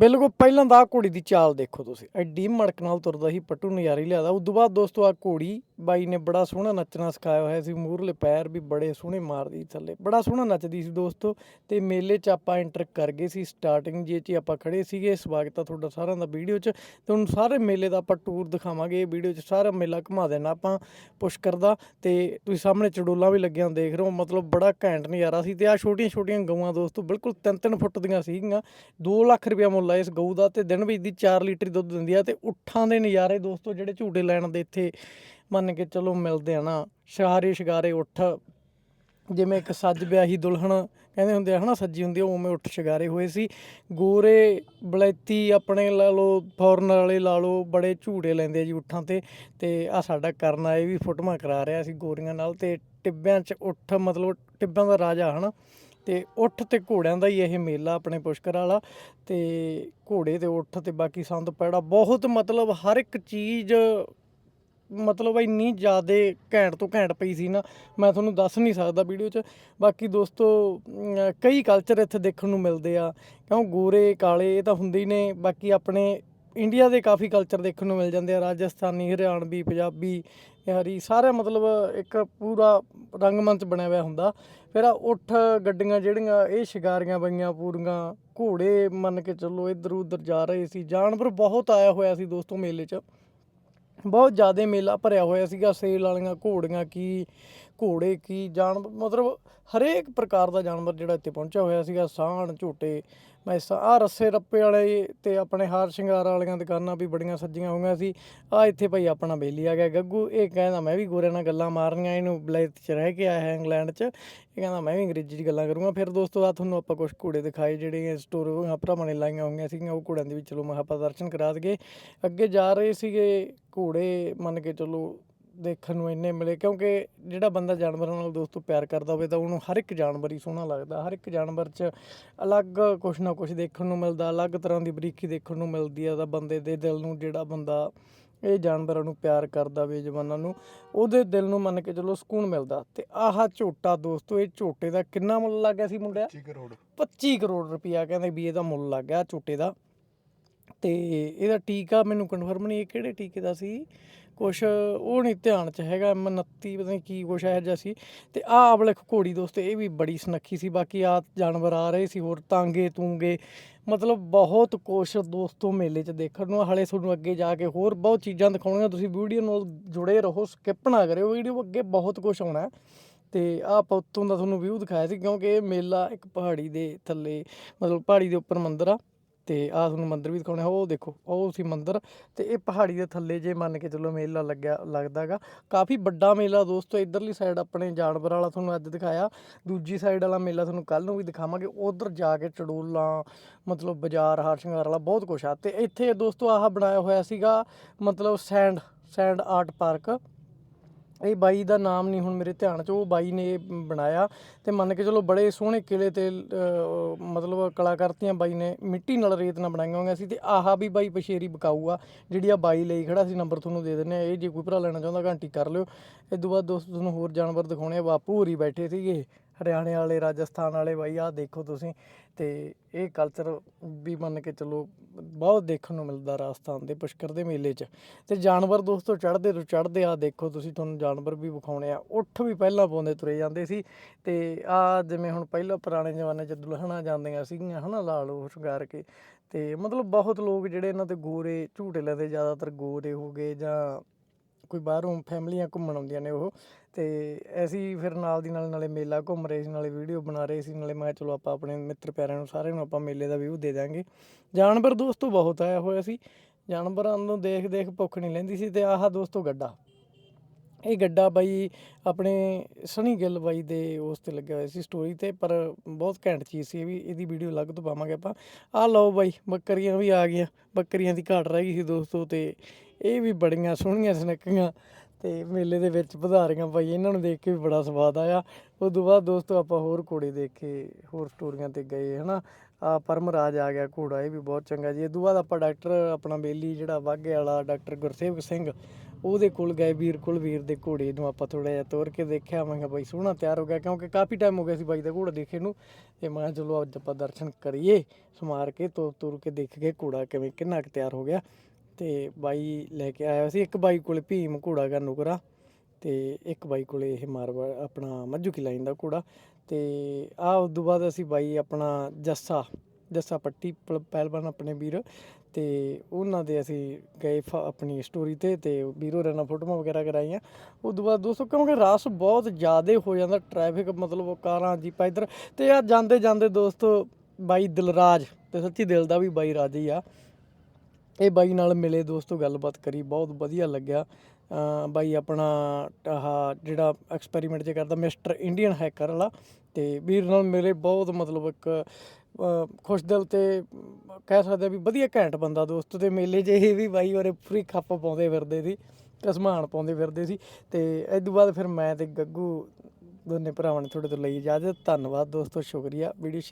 ਬਿਲਕੁਲ, ਪਹਿਲਾਂ ਦਾ ਘੋੜੀ ਦੀ ਚਾਲ ਦੇਖੋ ਤੁਸੀਂ। ਐਡੀ ਮੜਕ ਨਾਲ ਤੁਰਦਾ ਸੀ, ਪੱਟੂ ਨਜ਼ਾਰੇ ਲਿਆਦਾ। ਉਸ ਤੋਂ ਬਾਅਦ ਦੋਸਤੋ ਆ ਘੋੜੀ ਬਾਈ ਨੇ ਬੜਾ ਸੋਹਣਾ ਨੱਚਣਾ ਸਿਖਾਇਆ ਹੋਇਆ ਸੀ ਮੂਰਲੇ ਪੈਰ ਵੀ ਬੜੇ ਸੋਹਣੇ ਮਾਰਦੀ ਥੱਲੇ, ਬੜਾ ਸੋਹਣਾ ਨੱਚਦੀ ਸੀ ਦੋਸਤੋ ਤੇ ਮੇਲੇ 'ਚ ਆਪਾਂ ਐਂਟਰ ਕਰ ਗਏ ਸੀ ਸਟਾਰਟਿੰਗ ਜੇ 'ਚ ਹੀ ਆਪਾਂ ਖੜੇ ਸੀਗੇ, ਸਵਾਗਤ ਆ ਤੁਹਾਡਾ ਸਾਰਿਆਂ ਦਾ ਵੀਡੀਓ 'ਚ, ਤੇ ਹੁਣ ਸਾਰੇ ਮੇਲੇ ਦਾ ਆਪਾਂ ਟੂਰ ਦਿਖਾਵਾਂਗੇ, ਇਹ ਵੀਡੀਓ 'ਚ ਸਾਰਾ ਮੇਲਾ ਘੁਮਾ ਦੇਣਾ ਆਪਾਂ ਪੁਸ਼ਕਰ ਦਾ ਤੇ ਤੁਸੀਂ ਸਾਹਮਣੇ ਚੜੋਲਾਂ ਵੀ ਲੱਗੀਆਂ ਦੇਖ ਰਹੇ ਹੋ, ਮਤਲਬ ਬੜਾ ਘੈਂਟ ਨਜ਼ਾਰਾ ਸੀ, ਤੇ ਆ ਛੋਟੀਆਂ ਛੋਟੀਆਂ ਗਊਆਂ ਦੋਸਤੋ ਬਿਲਕੁਲ 3-3 ਫੁੱਟ ਦੀਆਂ ਸੀਗੀਆਂ 2 ਲੱਖ ਰੁਪਇਆ ਮੁੱਲ ਆ ਇਸ ਗਊ ਦਾ, ਤੇ ਦਿਨ ਵਿੱਚ ਦੀ 4 ਲੀਟਰ ਦੁੱਧ ਦਿੰਦੀ ਆ, ਤੇ ਉੱਠਾਂ ਦੇ ਨਜ਼ਾਰੇ ਦੋਸਤੋ ਜਿਹੜੇ ਝੂਟੇ ਲੈਣ ਦੇ ਇੱਥੇ ਮੰਨ ਕੇ ਚਲੋ ਮਿਲਦੇ ਆ ਨਾ ਸ਼ਿਆਰੇ ਸ਼ਿਕਾਰੇ ਉੱਠ। ਜਿਵੇਂ ਇੱਕ ਸੱਜ ਵਿਆਹੀ ਦੁਲਹਨ ਕਹਿੰਦੇ ਹੁੰਦੇ ਆ, ਹਨਾ ਸੱਜੀ ਹੁੰਦੀ ਆ, ਉਵੇਂ ਉੱਠ ਸ਼ਿਕਾਰੇ ਹੋਏ ਸੀ। ਗੋਰੇ ਬਲੈਤੀ ਆਪਣੇ ਲਾ ਲਓ ਫੋਰਨ ਵਾਲੇ ਲਾ ਲਓ, ਬੜੇ ਝੂੜੇ ਲੈਂਦੇ ਆ ਜੀ ਉੱਠਾਂ ਤੇ। ਤੇ ਆ ਸਾਡਾ ਕਰਨਾ ਇਹ ਵੀ ਫੋਟੋਆਂ ਕਰਾ ਰਿਹਾ ਸੀ ਗੋਰੀਆਂ ਨਾਲ ਤੇ ਟਿੱਬਿਆਂ 'ਚ ਉੱਠ, ਮਤਲਬ ਟਿੱਬਿਆਂ ਦਾ ਰਾਜਾ, ਹਨਾ। ਤੇ ਉੱਠ ਤੇ ਘੋੜਿਆਂ ਦਾ ਹੀ ਇਹ ਮੇਲਾ ਆਪਣੇ ਪੁਸ਼ਕਰ ਵਾਲਾ। ਤੇ ਘੋੜੇ ਤੇ ਉੱਠ ਤੇ ਬਾਕੀ ਸੰਦ ਪੈੜਾ। ਬਹੁਤ ਮਤਲਬ ਹਰ ਇੱਕ ਚੀਜ਼ ਮਤਲਬ ਇੰਨੀ ਜ਼ਿਆਦਾ ਘੈਂਟ ਤੋਂ ਘੈਂਟ ਪਈ ਸੀ ਨਾ, ਮੈਂ ਤੁਹਾਨੂੰ ਦੱਸ ਨਹੀਂ ਸਕਦਾ ਵੀਡੀਓ 'ਚ। ਬਾਕੀ ਦੋਸਤੋ ਕਈ ਕਲਚਰ ਇੱਥੇ ਦੇਖਣ ਨੂੰ ਮਿਲਦੇ ਆ। ਕਿਉਂ? ਗੋਰੇ, ਕਾਲੇ, ਇਹ ਤਾਂ ਹੁੰਦੇ ਹੀ ਨੇ। ਬਾਕੀ ਆਪਣੇ ਇੰਡੀਆ ਦੇ ਕਾਫੀ ਕਲਚਰ ਦੇਖਣ ਨੂੰ ਮਿਲ ਜਾਂਦੇ ਆ। ਰਾਜਸਥਾਨੀ, ਹਰਿਆਣਵੀ, ਪੰਜਾਬੀ, ਬਿਹਾਰੀ, ਸਾਰੇ ਮਤਲਬ ਇੱਕ ਪੂਰਾ ਰੰਗਮੰਚ ਬਣਿਆ ਹੋਇਆ ਹੁੰਦਾ। ਫਿਰ ਆ ਉੱਠ ਗੱਡੀਆਂ ਜਿਹੜੀਆਂ, ਇਹ ਸ਼ਿਕਾਰੀਆਂ ਬਈਆਂ ਪੂਰੀਆਂ। ਘੋੜੇ ਮੰਨ ਕੇ ਚੱਲੋ ਇੱਧਰ ਉੱਧਰ ਜਾ ਰਹੇ ਸੀ। ਜਾਨਵਰ ਬਹੁਤ ਆਇਆ ਹੋਇਆ ਸੀ ਦੋਸਤੋ ਮੇਲੇ 'ਚ। ਬਹੁਤ ਜ਼ਿਆਦਾ ਮੇਲਾ ਭਰਿਆ ਹੋਇਆ ਸੀਗਾ ਸੇਲ ਵਾਲੀਆਂ ਘੋੜੀਆਂ ਕੀ ਘੋੜੇ ਕੀ ਜਾਨਵਰ ਮਤਲਬ ਹਰੇਕ ਪ੍ਰਕਾਰ ਦਾ ਜਾਨਵਰ ਜਿਹੜਾ ਇੱਥੇ ਪਹੁੰਚਿਆ ਹੋਇਆ ਸੀਗਾ ਸਾਹਣ ਝੋਟੇ, ਮੈਸਾਂ ਆ ਰੱਸੇ ਰੱਪੇ ਵਾਲੇ ਤੇ ਆਪਣੇ ਹਾਰ ਸ਼ਿੰਗਾਰ ਵਾਲੀਆਂ ਦੁਕਾਨਾਂ ਵੀ ਬੜੀਆਂ ਸੱਜੀਆਂ ਹੋਈਆਂ ਸੀ। ਆ ਇੱਥੇ ਭਾਈ ਆਪਣਾ ਬੇਲੀ ਆ ਗਿਆ। ਗੱਗੂ, ਇਹ ਕਹਿੰਦਾ, ਮੈਂ ਵੀ ਗੋਰੇ ਨਾਲ ਗੱਲਾਂ ਮਾਰਨੀਆਂ, ਇਹਨੂੰ ਬਲੈਤ 'ਚ ਰਹਿ ਕੇ ਆਇਆ ਹੈ ਇੰਗਲੈਂਡ 'ਚ। ਇਹ ਕਹਿੰਦਾ, ਮੈਂ ਵੀ ਅੰਗਰੇਜ਼ੀ 'ਚ ਗੱਲਾਂ ਕਰੂੰਗਾ। ਫਿਰ ਦੋਸਤੋ ਆ ਤੁਹਾਨੂੰ ਆਪਾਂ ਕੁਝ ਘੋੜੇ ਦਿਖਾਏ ਜਿਹੜੇ ਸਟੋਰ ਭਰਾਵਾਂ ਨੇ ਲਾਈਆਂ ਹੋਈਆਂ ਸੀਗੀਆਂ। ਉਹ ਘੋੜਿਆਂ ਦੇ ਵੀ ਚਲੋ ਮੈਂ ਆਪਾਂ ਦਰਸ਼ਨ ਕਰਾ ਦਈਏ। ਅੱਗੇ ਜਾ ਰਹੇ ਸੀਗੇ ਘੋੜੇ, ਮੰਨ ਕੇ ਚਲੋ ਦੇਖਣ ਨੂੰ ਇੰਨੇ ਮਿਲੇ ਕਿਉਂਕਿ ਜਿਹੜਾ ਬੰਦਾ ਜਾਨਵਰਾਂ ਨਾਲ ਦੋਸਤੋ ਪਿਆਰ ਕਰਦਾ ਹੋਵੇ ਤਾਂ ਉਹਨੂੰ ਹਰ ਇੱਕ ਜਾਨਵਰ ਹੀ ਸੋਹਣਾ ਲੱਗਦਾ ਹਰ ਇੱਕ ਜਾਨਵਰ 'ਚ ਅਲੱਗ ਕੁਛ ਨਾ ਕੁਛ ਦੇਖਣ ਨੂੰ ਮਿਲਦਾ ਅਲੱਗ ਤਰ੍ਹਾਂ ਦੀ ਬਰੀਕੀ ਦੇਖਣ ਨੂੰ ਮਿਲਦੀ ਆ ਤਾਂ ਬੰਦੇ ਦੇ ਦਿਲ ਨੂੰ ਜਿਹੜਾ ਬੰਦਾ ਇਹ ਜਾਨਵਰਾਂ ਨੂੰ ਪਿਆਰ ਕਰਦਾ ਬੇਜਵਾਨਾਂ ਨੂੰ ਉਹਦੇ ਦਿਲ ਨੂੰ ਮੰਨ ਕੇ ਚਲੋ ਸਕੂਨ ਮਿਲਦਾ। ਤੇ ਆਹ ਝੋਟਾ ਦੋਸਤੋ ਇਹ ਝੋਟੇ ਦਾ ਕਿੰਨਾ ਮੁੱਲ ਲੱਗ ਗਿਆ ਸੀ ਮੁੰਡਿਆ? 25 ਕਰੋੜ। 25 ਕਰੋੜ ਰੁਪਇਆ ਕਹਿੰਦੇ ਵੀ ਇਹਦਾ ਮੁੱਲ ਲੱਗ ਗਿਆ ਝੋਟੇ ਦਾ। ਤੇ ਇਹਦਾ ਟੀਕਾ ਮੈਨੂੰ ਕਨਫਰਮ ਨਹੀਂ ਇਹ ਕਿਹੜੇ ਟੀਕੇ ਦਾ ਸੀ। ਕੁਛ ਉਹ ਨਹੀਂ ਧਿਆਨ ਚ ਹੈਗਾ M29 ਪਤਾ ਨਹੀਂ ਕੀ ਕੁਛ ਇਹੋ ਜਿਹਾ ਸੀ। ਤੇ ਆਹ ਅਬਲਖ ਘੋੜੀ ਦੋਸਤ, ਇਹ ਵੀ ਬੜੀ ਸੁਨੱਖੀ ਸੀ। ਬਾਕੀ ਆ ਜਾਨਵਰ ਆ ਰਹੇ ਸੀ ਹੋਰ ਤਾਂਗੇ ਤੂੰਗੇ। ਮਤਲਬ ਬਹੁਤ ਕੁਛ ਦੋਸਤੋ ਮੇਲੇ 'ਚ ਦੇਖਣ ਨੂੰ, ਹਲੇ ਤੁਹਾਨੂੰ ਅੱਗੇ ਜਾ ਕੇ ਹੋਰ ਬਹੁਤ ਚੀਜ਼ਾਂ ਦਿਖਾਉਣੀਆਂ। ਤੁਸੀਂ ਵੀਡੀਓ ਨਾਲ ਜੁੜੇ ਰਹੋ ਸਕਿਪ ਨਾ ਕਰਿਓ। ਵੀਡੀਓ ਅੱਗੇ ਬਹੁਤ ਕੁਛ ਆਉਣਾ। ਹੈ। ਤੇ ਆਹ ਆਪਾਂ ਉੱਤੋਂ ਦਾ ਤੁਹਾਨੂੰ ਵਿਊ ਦਿਖਾਇਆ ਸੀ, ਕਿਉਂਕਿ ਇਹ ਮੇਲਾ ਇੱਕ ਪਹਾੜੀ ਦੇ ਥੱਲੇ, ਮਤਲਬ ਪਹਾੜੀ ਦੇ ਉੱਪਰ ਮੰਦਿਰ ਆ। ਤੇ ਆਹ ਤੁਹਾਨੂੰ ਮੰਦਿਰ ਵੀ ਦਿਖਾਉਣੇ, ਉਹ ਦੇਖੋ, ਉਹ ਸੀ ਮੰਦਿਰ ਤੇ ਇਹ ਪਹਾੜੀ ਦੇ ਥੱਲੇ ਜੇ ਮੰਨ ਕੇ ਚੱਲੋ ਮੇਲਾ ਲੱਗਿਆ ਲੱਗਦਾਗਾ ਕਾਫੀ ਵੱਡਾ ਮੇਲਾ ਦੋਸਤੋ, ਇਧਰਲੀ ਸਾਈਡ ਆਪਣੇ ਜਾਨਵਰ ਵਾਲਾ ਤੁਹਾਨੂੰ ਅੱਜ ਦਿਖਾਇਆ, ਦੂਜੀ ਸਾਈਡ ਵਾਲਾ ਮੇਲਾ ਤੁਹਾਨੂੰ ਕੱਲ ਨੂੰ ਵੀ ਦਿਖਾਵਾਂਗੇ। ਉਧਰ ਜਾ ਕੇ ਚੜੋਲਾਂ, ਮਤਲਬ ਬਾਜ਼ਾਰ, ਹਾਰ ਸ਼ਿੰਗਾਰ ਵਾਲਾ ਬਹੁਤ ਕੁਛ ਆ। ਤੇ ਇੱਥੇ ਦੋਸਤੋ ਆਹ ਬਣਾਇਆ ਹੋਇਆ ਸੀਗਾ, ਮਤਲਬ ਸੈਂਡ ਸੈਂਡ ਆਰਟ ਪਾਰਕ। ਇਹ ਬਾਈ ਦਾ ਨਾਮ ਨਹੀਂ ਹੁਣ ਮੇਰੇ ਧਿਆਨ 'ਚ, ਉਹ ਬਾਈ ਨੇ ਇਹ ਬਣਾਇਆ ਤੇ ਮੰਨ ਕੇ ਚਲੋ ਬੜੇ ਸੋਹਣੇ ਕਿਲੇ ਤੇ ਮਤਲਬ ਕਲਾਕਾਰਤੀਆਂ ਬਾਈ ਨੇ ਮਿੱਟੀ ਨਾਲ ਰੇਤ ਨਾਲ ਬਣਾਈਆਂ ਹੋਈਆਂ ਸੀ ਤੇ ਆਹਾ ਵੀ ਬਾਈ ਪਸ਼ੇਰੀ ਬਕਾਊ ਆ ਜਿਹੜੀ ਆ ਬਾਈ ਲਈ ਖੜਾ ਸੀ, ਨੰਬਰ ਤੁਹਾਨੂੰ ਦੇ ਦਿੰਨੇ ਆ ਇਹ ਜੇ ਕੋਈ ਭਰਾ ਲੈਣਾ ਚਾਹੁੰਦਾ ਘੰਟੀ ਕਰ ਲਿਓ। ਇਹ ਤੋਂ ਬਾਅਦ ਦੋਸਤ ਤੁਹਾਨੂੰ ਹੋਰ ਜਾਨਵਰ ਦਿਖਾਉਣੇ ਆ, ਬਾਪੂ ਹੋਰੀ ਬੈਠੇ ਸੀਗੇ। ਹਰਿਆਣੇ ਵਾਲੇ, ਰਾਜਸਥਾਨ ਵਾਲੇ ਬਾਈ, ਆਹ ਦੇਖੋ ਤੁਸੀਂ ਤੇ ਇਹ ਕਲਚਰ ਵੀ ਮੰਨ ਕੇ ਚੱਲੋ ਬਹੁਤ ਦੇਖਣ ਨੂੰ ਮਿਲਦਾ ਰਾਜਸਥਾਨ ਦੇ ਪੁਸ਼ਕਰ ਦੇ ਮੇਲੇ 'ਚ। ਤੇ ਜਾਨਵਰ ਦੋਸਤੋ ਚੜ੍ਹਦੇ ਤੋਂ ਚੜ੍ਹਦੇ ਆ ਦੇਖੋ ਤੁਸੀਂ ਤੁਹਾਨੂੰ ਜਾਨਵਰ ਵੀ ਵਿਖਾਉਣੇ ਆ। ਉੱਠ ਵੀ ਪਹਿਲਾਂ ਪਾਉਂਦੇ ਤੁਰੇ ਜਾਂਦੇ ਸੀ ਤੇ ਆ ਜਿਵੇਂ ਹੁਣ ਪਹਿਲਾਂ ਪੁਰਾਣੇ ਜ਼ਮਾਨੇ 'ਚ ਦੁਲਹਣਾ ਜਾਂਦੀਆਂ ਸੀਗੀਆਂ, ਹਨਾ ਲਾ ਲਓ ਸ਼ਿੰਗਾਰ ਕੇ। ਤੇ ਮਤਲਬ ਬਹੁਤ ਲੋਕ ਜਿਹੜੇ ਇਹਨਾਂ ਤੇ ਗੋਰੇ ਝੂਟੇ ਲੈਂਦੇ, ਜ਼ਿਆਦਾਤਰ ਗੋਰੇ ਹੋ ਗਏ ਜਾਂ ਕੋਈ ਬਾਹਰੋਂ ਫੈਮਲੀਆਂ ਘੁੰਮਣ ਆਉਂਦੀਆਂ ਨੇ ਉਹ, ਤੇ ਅਸੀਂ ਫਿਰ ਨਾਲ ਦੀ ਨਾਲ ਨਾਲੇ ਮੇਲਾ ਘੁੰਮ ਰਹੇ ਸੀ, ਨਾਲੇ ਵੀਡੀਓ ਬਣਾ ਰਹੇ ਸੀ, ਨਾਲੇ ਮੈਂ ਕਿਹਾ ਚਲੋ ਆਪਾਂ ਆਪਣੇ ਮਿੱਤਰ ਪਿਆਰਿਆਂ ਨੂੰ ਸਾਰਿਆਂ ਨੂੰ ਆਪਾਂ ਮੇਲੇ ਦਾ ਵਿਊ ਦੇ ਦਾਂਗੇ ਜਾਨਵਰ ਦੋਸਤੋ ਬਹੁਤ ਆਇਆ ਹੋਇਆ ਸੀ, ਜਾਨਵਰਾਂ ਨੂੰ ਦੇਖ ਦੇਖ ਭੁੱਖ ਨਹੀਂ ਲੈਂਦੀ ਸੀ ਤੇ ਆਹ ਦੋਸਤੋ ਗੱਡਾ। ਇਹ ਗੱਡਾ ਬਾਈ ਆਪਣੇ ਸਣੀ ਗਿੱਲ ਬਾਈ ਦੇ ਉਸ ਤੇ ਲੱਗਿਆ ਹੋਇਆ ਸੀ ਸਟੋਰੀ ਤੇ, ਪਰ ਬਹੁਤ ਘੈਂਟ ਚੀਜ਼ ਸੀ ਇਹ ਵੀ, ਇਹਦੀ ਵੀਡੀਓ ਅਲੱਗ ਤੋਂ ਪਾਵਾਂਗੇ ਆਪਾਂ। ਆਹ ਲਓ ਬਾਈ, ਬੱਕਰੀਆਂ ਵੀ ਆ ਗਈਆਂ, ਬੱਕਰੀਆਂ ਦੀ ਘਾਟ ਰਹਿ ਗਈ ਸੀ ਦੋਸਤੋ ਤੇ ਇਹ ਵੀ ਬੜੀਆਂ ਸੋਹਣੀਆਂ ਸੁਨੱਖੀਆਂ ਤੇ ਮੇਲੇ ਦੇ ਵਿੱਚ ਵਧਾਰੀਆਂ ਬਾਈ ਇਹਨਾਂ ਨੂੰ ਦੇਖ ਕੇ ਵੀ ਬੜਾ ਸਵਾਦ ਆਇਆ। ਉਸ ਤੋਂ ਬਾਅਦ ਦੋਸਤੋ ਆਪਾਂ ਹੋਰ ਘੋੜੇ ਦੇਖ ਕੇ, ਹੋਰ ਸਟੋਰੀਆਂ ਤੇ ਗਏ, ਹਨਾ। ਆ ਪਰਮਰਾਜ ਆ ਗਿਆ ਘੋੜਾ, ਇਹ ਵੀ ਬਹੁਤ ਚੰਗਾ ਜੀ। ਇਹ ਤੋਂ ਬਾਅਦ ਆਪਾਂ ਡਾਕਟਰ, ਆਪਣਾ ਬੇਲੀ ਜਿਹੜਾ ਵਾਘੇ ਵਾਲਾ ਡਾਕਟਰ ਗੁਰਸੇਵਕ ਸਿੰਘ, ਉਹਦੇ ਕੋਲ ਗਏ, ਵੀਰ ਕੋਲ, ਵੀਰ ਦੇ ਘੋੜੇ ਨੂੰ ਆਪਾਂ ਥੋੜਾ ਜਿਹਾ ਤੋਰ ਕੇ ਦੇਖਿਆ। ਮੈਂ ਕਿਹਾ ਬਾਈ ਸੋਹਣਾ ਤਿਆਰ ਹੋ ਗਿਆ, ਕਿਉਂਕਿ ਕਾਫੀ ਟਾਈਮ ਹੋ ਗਿਆ ਸੀ ਬਾਈ ਦਾ ਘੋੜਾ ਦੇਖੇ ਨੂੰ। ਤੇ ਮੈਂ ਕਿਹਾ ਚਲੋ ਅੱਜ ਆਪਾਂ ਦਰਸ਼ਨ ਕਰੀਏ, ਸਮਾਰ ਕੇ ਤੋਰ ਤੋਰ ਕੇ ਦੇਖ ਕੇ ਘੋੜਾ ਕਿਵੇਂ, ਕਿੰਨਾ ਕੁ ਤਿਆਰ ਹੋ ਗਿਆ। ਤੇ ਬਾਈ ਲੈ ਕੇ ਆਇਆ ਸੀ, ਇੱਕ ਬਾਈ ਕੋਲੇ ਭੀਮ ਘੋੜਾ ਗਾ ਨੁਕਰਾ ਤੇ ਇੱਕ ਬਾਈ ਕੋਲੇ ਇਹ ਮਾਰਵਾ, ਆਪਣਾ ਮੱਝੂ ਕੀ ਲਾਈਨ ਦਾ ਘੋੜਾ ਤੇ ਆ ਉਸ ਤੋਂ ਬਾਅਦ ਅਸੀਂ ਬਾਈ ਆਪਣਾ ਜੱਸਾ ਜੱਸਾ ਪੱਟੀ ਪ- ਪਹਿਲਵਾਨ ਆਪਣੇ ਵੀਰ ਤੇ ਉਹਨਾਂ ਦੇ ਅਸੀਂ ਗਏ ਫ- ਆਪਣੀ ਸਟੋਰੀ ਤੇ ਤੇ ਵੀਰੋ ਨਾਲ ਫੋਟੋਆਂ ਵਗੈਰਾ ਕਰਾਈਆਂ। ਉਸ ਤੋਂ ਬਾਅਦ ਦੋਸਤੋ ਕਿਉਂਕਿ ਰਸ਼ ਬਹੁਤ ਜ਼ਿਆਦਾ ਹੋ ਜਾਂਦਾ ਟ੍ਰੈਫਿਕ ਮਤਲਬ ਉਹ ਕਾਰਾਂ ਜੀਪਾਂ ਇੱਧਰ ਤੇ ਆ ਜਾਂਦੇ ਜਾਂਦੇ ਦੋਸਤੋ ਬਾਈ ਦਿਲਰਾਜ ਤੇ ਸੱਚੀ ਦਿਲ ਦਾ ਵੀ ਬਾਈ ਰਾਜੀ ਆ। ਇਹ ਬਾਈ ਨਾਲ ਮਿਲੇ ਦੋਸਤੋ, ਗੱਲਬਾਤ ਕਰੀ, ਬਹੁਤ ਵਧੀਆ ਲੱਗਿਆ। ਬਾਈ ਆਪਣਾ ਆਹ ਜਿਹੜਾ ਐਕਸਪੈਰੀਮੈਂਟ ਜੇ ਕਰਦਾ ਮਿਸਟਰ ਇੰਡੀਅਨ ਹੈਕਰ ਵਾਲਾ, ਤੇ ਵੀਰ ਨਾਲ ਮਿਲੇ, ਬਹੁਤ ਮਤਲਬ ਇੱਕ ਅਮ ਖੁਸ਼ ਦਿਲ ਤੇ ਕਹਿ ਸਕਦੇ ਆ ਵੀ ਵਧੀਆ ਘੈਂਟ ਬੰਦਾ ਦੋਸਤੋ, ਤੇ ਮੇਲੇ ਜੇ ਇਹ ਵੀ ਬਾਈ ਉਹਰੇ ਫਰੀ ਖੱਪ ਪਾਉਂਦੇ ਫਿਰਦੇ ਸੀ ਕਸਮਾਨ ਪਾਉਂਦੇ ਫਿਰਦੇ ਸੀ, ਤੇ ਇਸ ਤੋਂ ਬਾਅਦ ਫਿਰ ਮੈਂ ਤੇ ਗੱਗੂ ਦੋਨੇ ਭਰਾਵਾਂ ਨੇ ਤੁਹਾਡੇ ਤੋਂ ਲਈ ਇਜਾਜ਼ਤ, ਧੰਨਵਾਦ ਦੋਸਤੋ, ਸ਼ੁਕਰੀਆ, ਵੀਡੀਓ